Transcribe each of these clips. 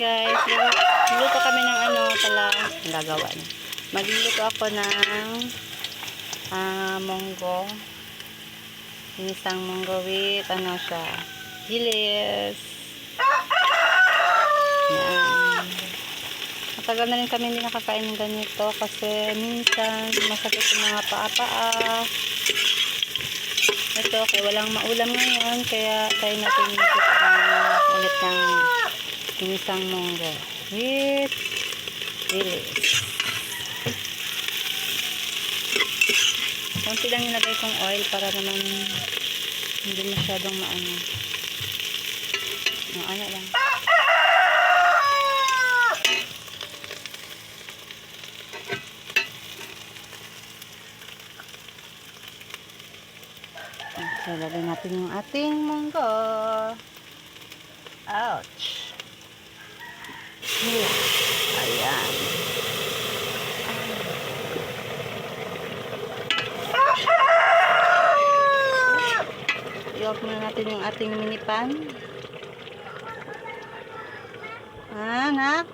guys. Luto kami ng ano pala. Gagawa na. Magluluto ako ng ah, munggo. Inisang munggo with ano siya. Gilis. Yan. Matagal na rin kami hindi nakakain ng ganito kasi minsan masakit yung mga paa-paa. Ito, kaya walang maulam ngayon, kaya tayo natin ito uh, ulit ng inisang munggo with rilis. Konti lang nilagay kong oil para naman hindi masyadong maano. No, ano lang. So, lagay natin yung ating munggo. Ouch. Yeah. Ayan. I-off muna natin yung ating mini pan. Ah, nak?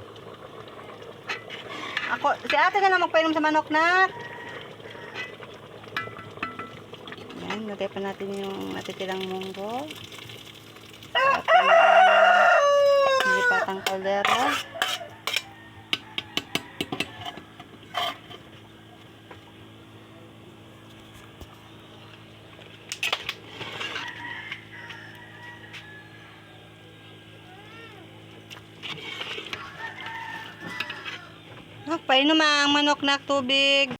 Ako, si ate ka na magpainom sa manok, nak. Yan, lagay pa natin yung natitirang munggo. Kaldera. Nak, painom ang manok na tubig.